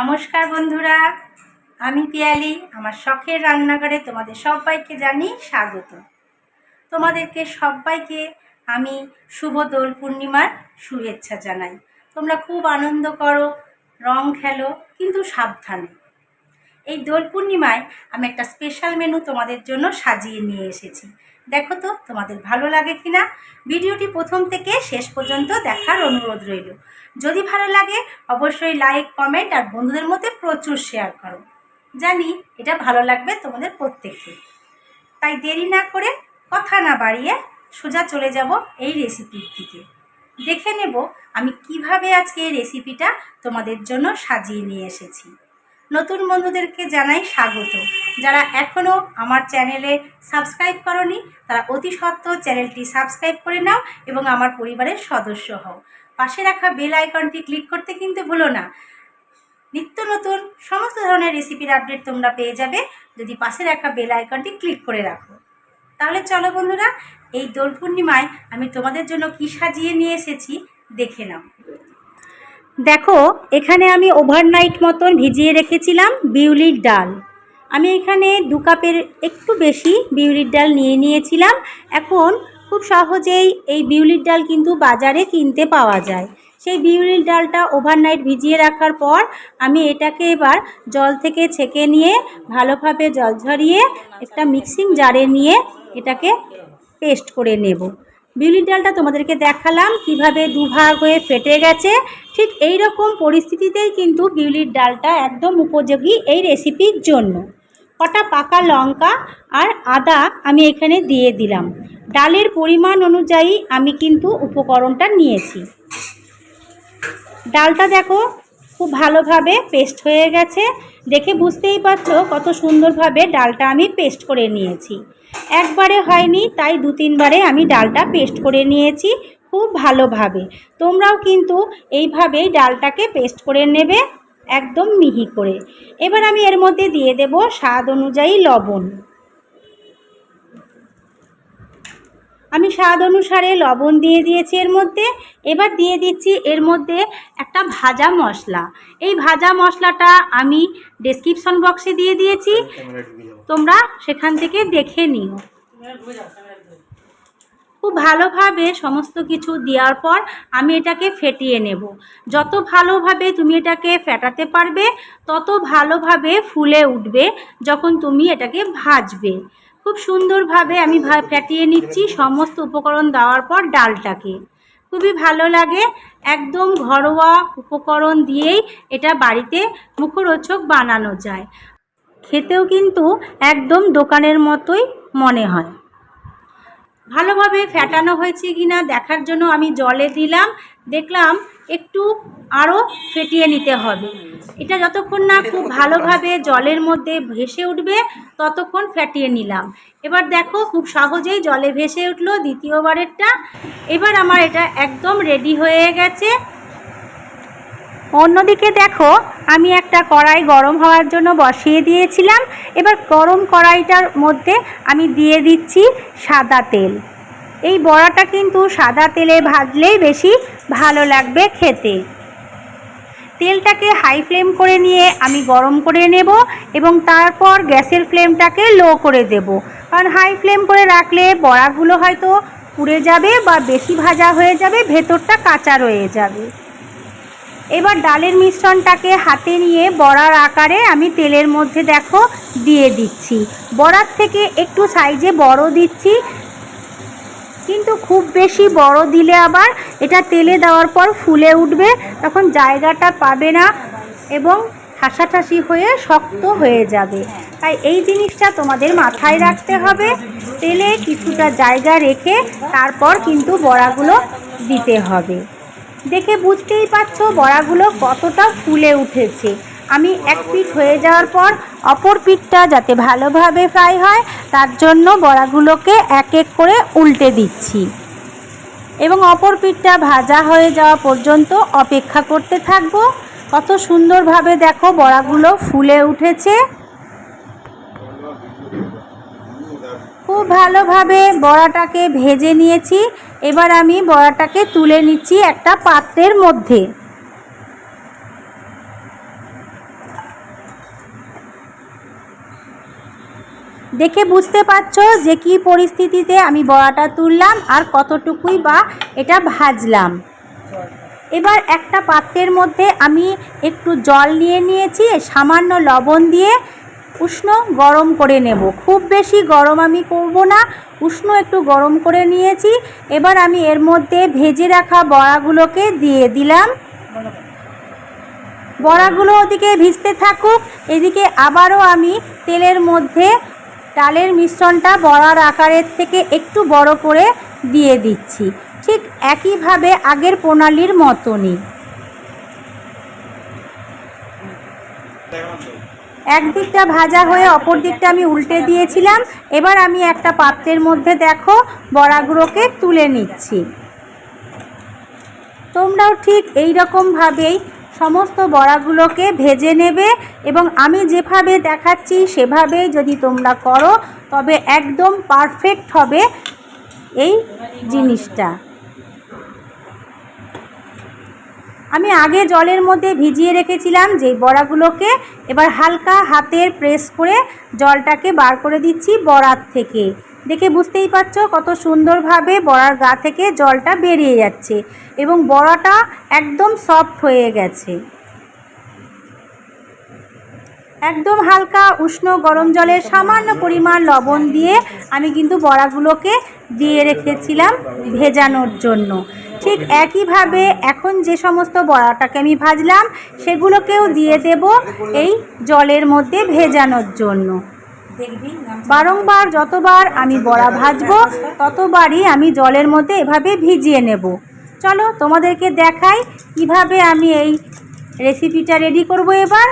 নমস্কার বন্ধুরা, আমি পিয়ালি, আমার শখের রান্নাঘরে তোমাদের সবাইকে জানি স্বাগত। তোমাদেরকে সবাইকে আমি শুভ দোল পূর্ণিমার শুভেচ্ছা জানাই। তোমরা খুব আনন্দ করো, রং খেলো, কিন্তু সাবধানে। এই দোল পূর্ণিমায় আমি একটা স্পেশাল মেনু তোমাদের জন্য সাজিয়ে নিয়ে এসেছি। দেখো তো তোমাদের ভালো লাগে কি না ভিডিওটি প্রথম থেকে শেষ পর্যন্ত দেখার অনুরোধ রইল। যদি ভালো লাগে, অবশ্যই লাইক কমেন্ট আর বন্ধুদের মধ্যে প্রচুর শেয়ার করো। জানি এটা ভালো লাগবে তোমাদের প্রত্যেককে। তাই দেরি না করে কথা না বাড়িয়ে সোজা চলে যাব এই রেসিপির দিকে। দেখে নেব আমি কীভাবে আজকে এই রেসিপিটা তোমাদের জন্য সাজিয়ে নিয়ে এসেছি। নতুন বন্ধুদেরকে জানাই স্বাগত। যারা এখনও আমার চ্যানেলে সাবস্ক্রাইব করনি, তারা অতি সত্ত্বর চ্যানেলটি সাবস্ক্রাইব করে নাও এবং আমার পরিবারের সদস্য হও। পাশে রাখা বেল আইকনটি ক্লিক করতে কিন্তু ভুলো না। নিত্য নতুন সমস্ত ধরনের রেসিপির আপডেট তোমরা পেয়ে যাবে যদি পাশে রাখা বেল আইকনটি ক্লিক করে রাখো। তাহলে চলো বন্ধুরা, এই দোল পূর্ণিমায় আমি তোমাদের জন্য কী সাজিয়ে নিয়ে এসেছি দেখে নাও। দেখো, এখানে আমি ওভারনাইট মতন ভিজিয়ে রেখেছিলাম বিউলির ডাল। আমি এখানে দু কাপের একটু বেশি বিউলির ডাল নিয়ে নিয়েছিলাম। এখন খুব সহজেই এই বিউলির ডাল কিন্তু বাজারে কিনতে পাওয়া যায়। সেই বিউলির ডালটা ওভারনাইট ভিজিয়ে রাখার পর আমি এটাকে এবার জল থেকে ছেঁকে নিয়ে ভালোভাবে জল ঝরিয়ে একটা মিক্সিং জারে নিয়ে এটাকে পেস্ট করে নেব। বিউলির ডালটা তোমাদেরকে দেখালাম, কীভাবে দুভাগ হয়ে ফেটে গেছে। ঠিক এই রকম পরিস্থিতিতেই কিন্তু বিউলির ডালটা একদম উপযোগী এই রেসিপির জন্য। কটা পাকা লঙ্কা আর আদা আমি এখানে দিয়ে দিলাম। ডালের পরিমাণ অনুযায়ী আমি কিন্তু উপকরণটা নিয়েছি। ডালটা দেখো, খুব ভালোভাবে পেস্ট হয়ে গেছে। দেখে বুঝতেই পারছ কত সুন্দরভাবে ডালটা আমি পেস্ট করে নিয়েছি। একবারে হয়নি, তাই দু তিনবারে আমি ডালটা পেস্ট করে নিয়েছি খুব ভালোভাবে। তোমরাও কিন্তু এইভাবেই ডালটাকে পেস্ট করে নেবে একদম মিহি করে। এবার আমি এর মধ্যে দিয়ে দেব স্বাদ অনুযায়ী লবণ। আমি স্বাদ অনুসারে লবণ দিয়ে দিয়েছি এর মধ্যে। এবার দিয়ে দিচ্ছি এর মধ্যে একটা ভাজা মশলা। এই ভাজা মশলাটা আমি ডেসক্রিপশন বক্সে দিয়ে দিয়েছি। তোমরা সেখান থেকে দেখে নিও। খুব ভালোভাবে সমস্ত কিছু দেওয়ার পর আমি এটাকে ফেটিয়ে নেব। যত ভালোভাবে তুমি এটাকে ফেটাতে পারবে, তত ভালোভাবে ফুলে উঠবে যখন তুমি এটাকে ভাজবে। খুব সুন্দরভাবে আমি ফেটিয়ে নিচ্ছি সমস্ত উপকরণ দেওয়ার পর ডালটাকে। খুবই ভালো লাগে, একদম ঘরোয়া উপকরণ দিয়েই এটা বাড়িতে মুখরোচক বানানো যায়। খেতেও কিন্তু একদম দোকানের মতোই মনে হয়। ভালোভাবে ফ্যাটানো হয়েছে কি না দেখার জন্য আমি জলে দিলাম, দেখলাম একটু আরও ফেটিয়ে নিতে হবে। এটা যতক্ষণ না খুব ভালোভাবে জলের মধ্যে ভেসে উঠবে, ততক্ষণ ফেটিয়ে নিলাম। এবার দেখো খুব সহজেই জলে ভেসে উঠল দ্বিতীয়বারেরটা। এবার আমার এটা একদম রেডি হয়ে গেছে। অন্যদিকে দেখো, আমি একটা কড়াই গরম হওয়ার জন্য বসিয়ে দিয়েছিলাম। এবার গরম কড়াইটার মধ্যে আমি দিয়ে দিচ্ছি সাদা তেল। এই বড়াটা কিন্তু সাদা তেলে ভাজলেই বেশি ভালো লাগবে খেতে। তেলটাকে হাই ফ্লেম করে নিয়ে আমি গরম করে নেব এবং তারপর গ্যাসের ফ্লেমটাকে লো করে দেব। কারণ হাই ফ্লেম করে রাখলে বড়াগুলো হয়তো পুড়ে যাবে বা বেশি ভাজা হয়ে যাবে, ভেতরটা কাঁচা রয়ে যাবে। এবার ডালের মিশ্রণটাকে হাতে নিয়ে বড়ার আকারে আমি তেলের মধ্যে দেখো দিয়ে দিচ্ছি। বড়ার থেকে একটু সাইজে বড় দিচ্ছি কিন্তু খুব বেশি বড় দিলে আবার এটা তেলে দেওয়ার পর ফুলে উঠবে, তখন জায়গাটা পাবে না এবং ঠাসাঠাসি হয়ে শক্ত হয়ে যাবে। তাই এই জিনিসটা তোমাদের মাথায় রাখতে হবে, তেলে কিছুটা জায়গা রেখে তারপর কিন্তু বড়াগুলো দিতে হবে। দেখে বুঝতেই পারছ বড়াগুলো কতটা ফুলে উঠেছে। আমি এক পিঠ হয়ে যাওয়ার পর অপর পিঠটা যাতে ভালোভাবে ফ্রাই হয়, তার জন্য বড়াগুলোকে এক এক করে উল্টে দিচ্ছি। এবং অপর পিঠটা ভাজা হয়ে যাওয়া পর্যন্ত অপেক্ষা করতে থাকব। কত সুন্দরভাবে দেখো বড়াগুলো ফুলে উঠেছে। খুব ভালোভাবে বড়াটাকে ভেজে নিয়েছি। এবার আমি বড়াটাকে তুলে নিচ্ছি একটা পাত্রের মধ্যে। দেখে বুঝতে পারছ যে কি পরিস্থিতিতে আমি বড়াটা তুললাম আর কতটুকুই বা এটা ভাজলাম। এবার একটা পাত্রের মধ্যে আমি একটু জল নিয়ে নিয়েছি, সামান্য লবণ দিয়ে উষ্ণ গরম করে নেব। খুব বেশি গরম আমি করব না, উষ্ণ একটু গরম করে নিয়েছি। এবার আমি এর মধ্যে ভেজে রাখা বড়াগুলোকে দিয়ে দিলাম। বড়াগুলো ওদিকে ভিজতে থাকুক, এদিকে আবারও আমি তেলের মধ্যে ডালের মিশ্রণটা বড়ার আকারের থেকে একটু বড় করে দিয়ে দিচ্ছি। ঠিক একইভাবে আগের প্রণালীর মতনই। একদিকটা ভাজা হয়ে অপর দিকটা আমি উল্টে দিয়েছিলাম। এবার আমি একটা পাত্রের মধ্যে দেখো বড়াগুলোকে তুলে নিচ্ছি। তোমরাও ঠিক এই রকমভাবেই সমস্ত বড়াগুলোকে ভেজে নেবে এবং আমি যেভাবে দেখাচ্ছি সেভাবেই যদি তোমরা করো, তবে একদম পারফেক্ট হবে এই জিনিসটা। আমি আগে জলের মধ্যে ভিজিয়ে রেখেছিলাম যে বড়াগুলোকে, এবার হালকা হাতের প্রেস করে জলটাকে বার করে দিচ্ছি বড়ার থেকে। দেখে বুঝতেই পারছ কত সুন্দরভাবে বড়ার গা থেকে জলটা বেরিয়ে যাচ্ছে এবং বড়াটা একদম সফট হয়ে গেছে। একদম হালকা উষ্ণ গরম জলের সামান্য পরিমাণ লবণ দিয়ে আমি কিন্তু বড়াগুলোকে দিয়ে রেখেছিলাম ভেজানোর জন্য। ঠিক একইভাবে এখন যে সমস্ত বড়াটাকে আমি ভাজলাম, সেগুলোকেও দিয়ে দেব এই জলের মধ্যে ভেজানোর জন্য। বারংবার যতবার আমি বড়া ভাজবো, ততবারই আমি জলের মধ্যে এভাবে ভিজিয়ে নেব। চলো তোমাদেরকে দেখাই কীভাবে আমি এই রেসিপিটা রেডি করব এবার।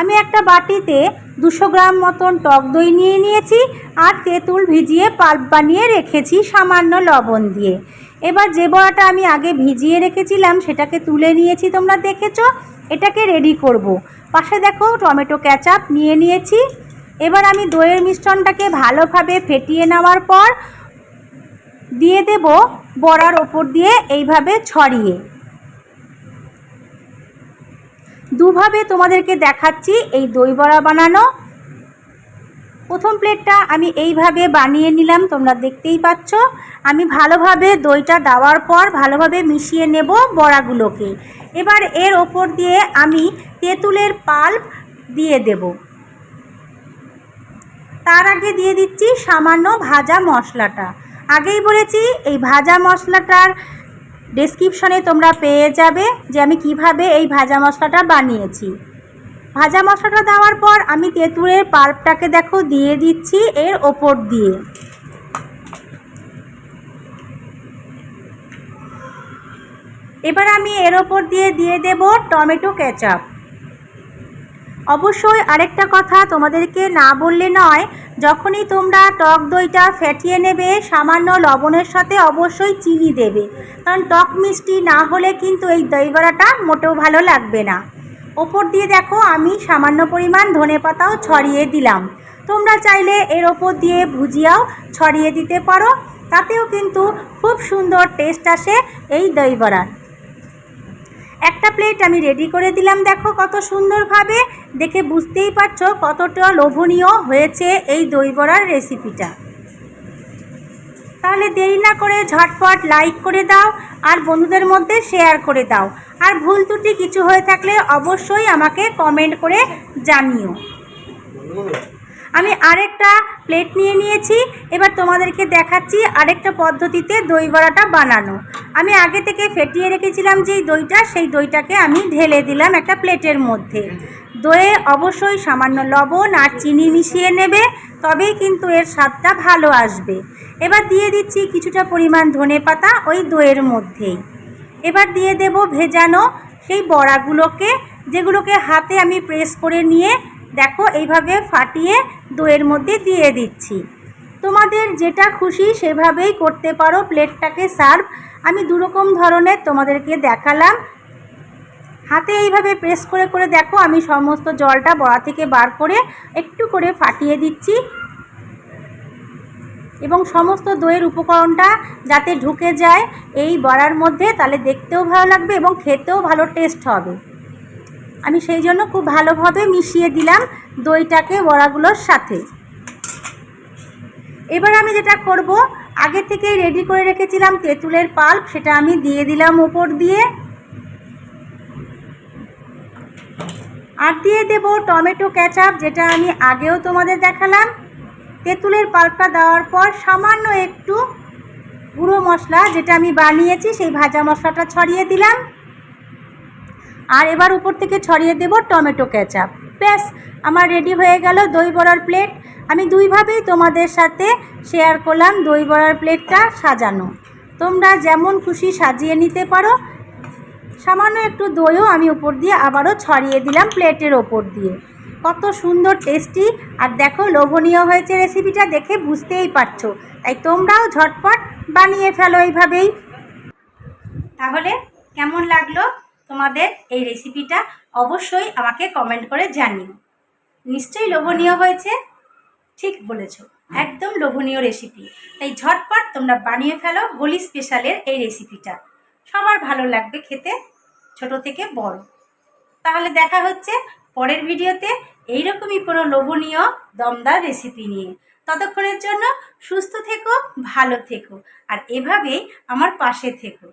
আমি একটা বাটিতে দুশো গ্রাম মতন টক দই নিয়ে নিয়েছি আর তেঁতুল ভিজিয়ে পাল্প বানিয়ে রেখেছি সামান্য লবণ দিয়ে। এবার যে বড়াটা আমি আগে ভিজিয়ে রেখেছিলাম, সেটাকে তুলে নিয়েছি তোমরা দেখেছ। এটাকে রেডি করব। পাশে দেখো টমেটো ক্যাচাপ নিয়ে নিয়েছি। এবার আমি দইয়ের মিশ্রণটাকে ভালোভাবে ফেটিয়ে নেওয়ার পর দিয়ে দেব বড়ার ওপর দিয়ে এইভাবে ছড়িয়ে। দুভাবে তোমাদেরকে দেখাচ্ছি এই দই বড়া বানানো। প্রথম প্লেটটা আমি এইভাবে বানিয়ে নিলাম, তোমরা দেখতেই পাচ্ছ। আমি ভালোভাবে দইটা দেওয়ার পর ভালোভাবে মিশিয়ে নেব বড়াগুলোকে। এবার এর ওপর দিয়ে আমি তেঁতুলের পাল্প দিয়ে দেব। তার আগে দিয়ে দিচ্ছি সামান্য ভাজা মশলাটা। আগেই বলেছি, এই ভাজা মশলাটার ডেসক্রিপশনে তোমরা পেয়ে যাবে যে আমি কীভাবে এই ভাজা মশলাটা বানিয়েছি। ভাজা মশলাটা দেওয়ার পর আমি তেঁতুলের পাল্পটাকে দেখো দিয়ে দিচ্ছি এর ওপর দিয়ে। এবার আমি এর ওপর দিয়ে দিয়ে দেব টমেটো কেচাপ। অবশ্যই আরেকটা কথা তোমাদেরকে না বললে নয়, যখনই তোমরা টক দইটা ফেটিয়ে নেবে, সামান্য লবণের সাথে অবশ্যই চিনি দেবে। কারণ টক মিষ্টি না হলে কিন্তু এই দই বড়াটা মোটেও ভালো লাগবে না। ওপর দিয়ে দেখো, আমি সামান্য পরিমাণ ধনে পাতাও ছড়িয়ে দিলাম। তোমরা চাইলে এর ওপর দিয়ে ভুজিয়াও ছড়িয়ে দিতে পারো, তাতেও কিন্তু খুব সুন্দর টেস্ট আসে এই দই বড়ার। একটা প্লেট আমি রেডি করে দিলাম। দেখো কত সুন্দরভাবে। দেখে বুঝতেই পারছ কতটা লোভনীয় হয়েছে এই দই বড়ার রেসিপিটা তাহলে দেরি না করে ঝটপট লাইক করে দাও আর বন্ধুদের মধ্যে শেয়ার করে দাও। আর ভুল ত্রুটি কিছু হয়ে থাকলে অবশ্যই আমাকে কমেন্ট করে জানিও। আমি আরেকটা প্লেট নিয়ে নিয়েছি। এবার তোমাদেরকে দেখাচ্ছি আরেকটা পদ্ধতিতে দই বড়াটা বানানো। আমি আগে থেকে ফেটিয়ে রেখেছিলাম যেই দইটা, সেই দইটাকে আমি ঢেলে দিলাম একটা প্লেটের মধ্যে। দইয়ে অবশ্যই সামান্য লবণ আর চিনি মিশিয়ে নেবে, তবেই কিন্তু এর স্বাদটা ভালো আসবে। এবার দিয়ে দিচ্ছি কিছুটা পরিমাণ ধনে পাতা ওই দইয়ের মধ্যেই। এবার দিয়ে দেব ভেজানো সেই বড়াগুলোকে, যেগুলোকে হাতে আমি প্রেস করে নিয়ে দেখো, এইভাবে ফাটিয়ে দইয়ের মধ্যে দিয়ে দিচ্ছি। তোমাদের যেটা খুশি সেভাবেই করতে পারো, প্লেটটাকে সার্ভ। আমি দুরকম ধরনের তোমাদেরকে দেখালাম। হাতে এইভাবে প্রেস করে করে দেখো, আমি সমস্ত জলটা বড়া থেকে বার করে একটু করে ফাটিয়ে দিচ্ছি। এবং সমস্ত দইয়ের উপকরণটা যাতে ঢুকে যায়, এই বড়ার মধ্যে, তাহলে দেখতেও ভালো লাগবে এবং খেতেও ভালো টেস্ট হবে। আমি সেই জন্য খুব ভালোভাবে মিশিয়ে দিলাম দইটাকে, বড়াগুলোর সাথে। এবার আমি যেটা করব, আগে থেকেই রেডি করে রেখেছিলাম তেঁতুলের পাল্প, সেটা আমি দিয়ে দিলাম ওপর দিয়ে। আর দিয়ে দেব টমেটো ক্যাচাপ যেটা আমি আগেও তোমাদের দেখালাম। তেঁতুলের পাল্পটা দেওয়ার পর সামান্য একটু গুঁড়ো মশলা, যেটা আমি বানিয়েছি, সেই ভাজা মশলাটা ছড়িয়ে দিলাম। আর এবার উপর থেকে ছড়িয়ে দেব টমেটো ক্যাচাপ ব্যাস, আমার রেডি হয়ে গেল দই বড়ার প্লেট আমি দুইভাবেই তোমাদের সাথে শেয়ার করলাম দই বড়ার প্লেটটা সাজানো। তোমরা যেমন খুশি সাজিয়ে নিতে পারো। সামান্য একটু দইও আমি উপর দিয়ে আবারও ছড়িয়ে দিলাম প্লেটের ওপর দিয়ে। কত সুন্দর টেস্টি আর দেখো, লোভনীয় হয়েছে রেসিপিটা দেখে বুঝতেই পারছ। তাই তোমরাও ঝটপট বানিয়ে ফেলো এইভাবেই। তাহলে কেমন লাগল? তোমাদের এই রেসিপিটা অবশ্যই আমাকে কমেন্ট করে জানিও। নিশ্চয়ই লোভনীয় হয়েছে, ঠিক বলেছ, একদম লোভনীয় রেসিপি তাই ঝটপট তোমরা বানিয়ে ফেলো হোলি স্পেশালের এই রেসিপিটা সবার ভালো লাগবে খেতে, ছোট থেকে বড়। তাহলে দেখা হচ্ছে পরের ভিডিওতে এইরকমই কোনো লোভনীয় দমদার রেসিপি নিয়ে। ততক্ষণের জন্য সুস্থ থেকো, ভালো থেকো, আর এভাবেই আমার পাশে থেকো।